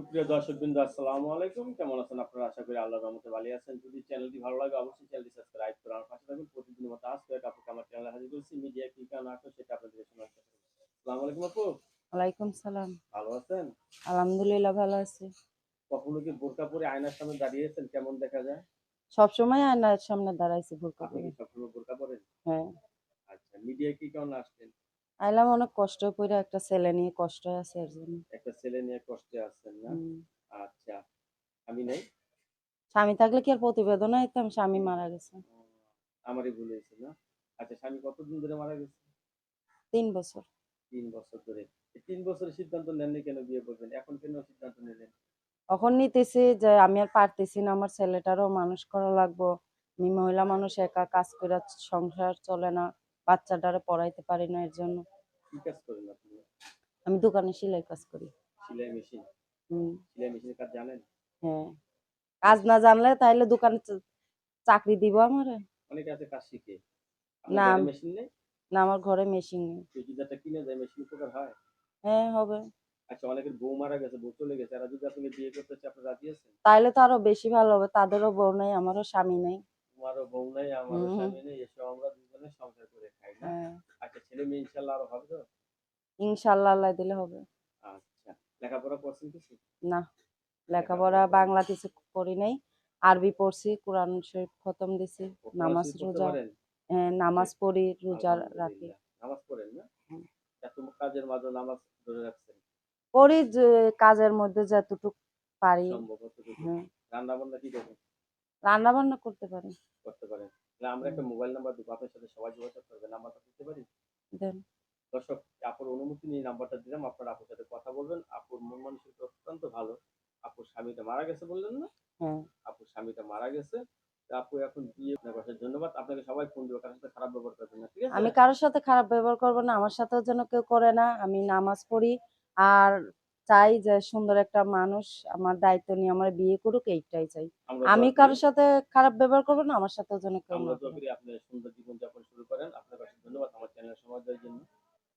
সুপ্রিয় দর্শক বিন্দু আসসালামু আলাইকুম। কেমন আছেন আপনারা? আশা করি আল্লাহর রহমতে ভালো আছেন। যদি চ্যানেলটি ভালো লাগে অবশ্যই চ্যানেলটি সাবস্ক্রাইব করে আমার পাশে থাকুন। প্রতিদিনের মতো আসবে আপুকে আমার চ্যানেলে হাজির করেছি মিডিয়া কি কারণ আসবে সেটা আপনাদের শোনার চেষ্টা আসসালামু আলাইকুম আপু। ওয়ালাইকুম সালাম। ভালো আছেন? আলহামদুলিল্লাহ ভালো আছি। কখনো কি বোরকা পরে আয়নার সামনে দাঁড়িয়েছেন? কেমন দেখা যায়? সবসময় আয়নার সামনে দাঁড়াইছি বোরকা পরে। কি সবসময় বোরকা পরেন? হ্যাঁ। আচ্ছা মিডিয়া কি কারণ আসছেন আইলাম অনেক কষ্ট করে একটা ছেলে নিয়ে কষ্ট আছে এর জন্য। একটা ছেলে নিয়ে কষ্টে আছেন না? আচ্ছা আমি নেই? স্বামী থাকলে কি আর প্রতিবেদন হইতাম স্বামী মারা গেছে। আমারই ভুল হয়েছে না? আচ্ছা স্বামী কতদিন ধরে মারা গেছে? তিন বছর। তিন বছর ধরে। তিন বছরের সিদ্ধান্ত নেননি কেন বিয়ে করবেন? এখন কেন সিদ্ধান্ত নিলেন? তখন নিতেছি যে আমি আর পারতেছি না আমার ছেলেটারও মানুষ করা লাগবো। আমি মহিলা মানুষ একা কাজ করে সংসার চলে না। বাচ্চাটারে পড়াইতে পারি না এর জন্য। আমি দোকানে সেলাই কাজ করি। সেলাই মেশিন? সেলাই মেশিনের কাজ জানেন? হ্যাঁ। কাজ না জানলে তাইলে দোকানে চাকরি দিব আমারে। অনেকে আছে কাজ শিখে। না। মেশিন নেই? না আমার ঘরে মেশিন নেই। কিনে যায় মেশিন উপকার হয়? হ্যাঁ হবে। আচ্ছা অনেকের বউ মারা গেছে বউ চলে গেছে এরা যদি আপনি বিয়ে করতে চান আপনি রাজি আছেন? তাইলে তো আরও বেশি ভালো হবে তাদেরও বউ নেই আমারও স্বামী নেই। তোমারও বউ নাই আমারও স্বামী নেই এসব আমরা দুজনে সংসার করে খাই না হ্যাঁ আচ্ছা ছেলে মেয়ে ইনশাল্লাহ আরও হবে তো? ইনশাল্লাহ আল্লাহ দিলে হবে। আচ্ছা। লেখাপড়া করছেন কিছু না। লেখাপড়া বাংলা কিছু করি নাই। আরবি পড়ছি কোরআন শরীফ খতম দিছি নামাজ রোজা হ্যাঁ, নামাজ পড়ি রোজা রাখি। নামাজ পড়েন না? এত কাজের মাঝে নামাজ ধরে রাখছেন? পড়ি কাজের মধ্যে যতটুকু পারি। হ্যাঁ। রান্না বান্না কি দেখেন রান্না বান্না করতে পারি। করতে পারেন। আমরা একটা মোবাইল নাম্বার দিব আপনার সাথে সবাই যোগাযোগ করবে নাম্বারটা দিতে পারি? দেন। দর্শক আপুর অনুমতি নিয়ে নাম্বারটা দিলাম। আপনারা আপুর সাথে কথা বলবেন। আপুর মন মানসিকতা অত্যন্ত ভালো। আপুর স্বামীটা মারা গেছে বললেন না? হ্যাঁ। আপুর স্বামীটা মারা গেছে। আপু এখন বিয়ে কাছে ধন্যবাদ। আপনাকে সবাই ফোন দেবো কারোর সাথে খারাপ ব্যবহার করবেন না ঠিক আছে? আমি কারোর সাথে খারাপ ব্যবহার করব না। আমার সাথেও যেন কেউ করে না। আমি নামাজ পড়ি আর চাই যে সুন্দর একটা মানুষ আমার দায়িত্ব নিয়ে আমার বিয়ে করুক এইটাই চাই। আমি কারোর সাথে খারাপ ব্যবহার করব না। আমার সাথেও যেন কেউ আমরা আপনি সুন্দর জীবন যাপন শুরু করেন। আপনার কাছে ধন্যবাদ। আমার চ্যানেল দেওয়ার জন্য।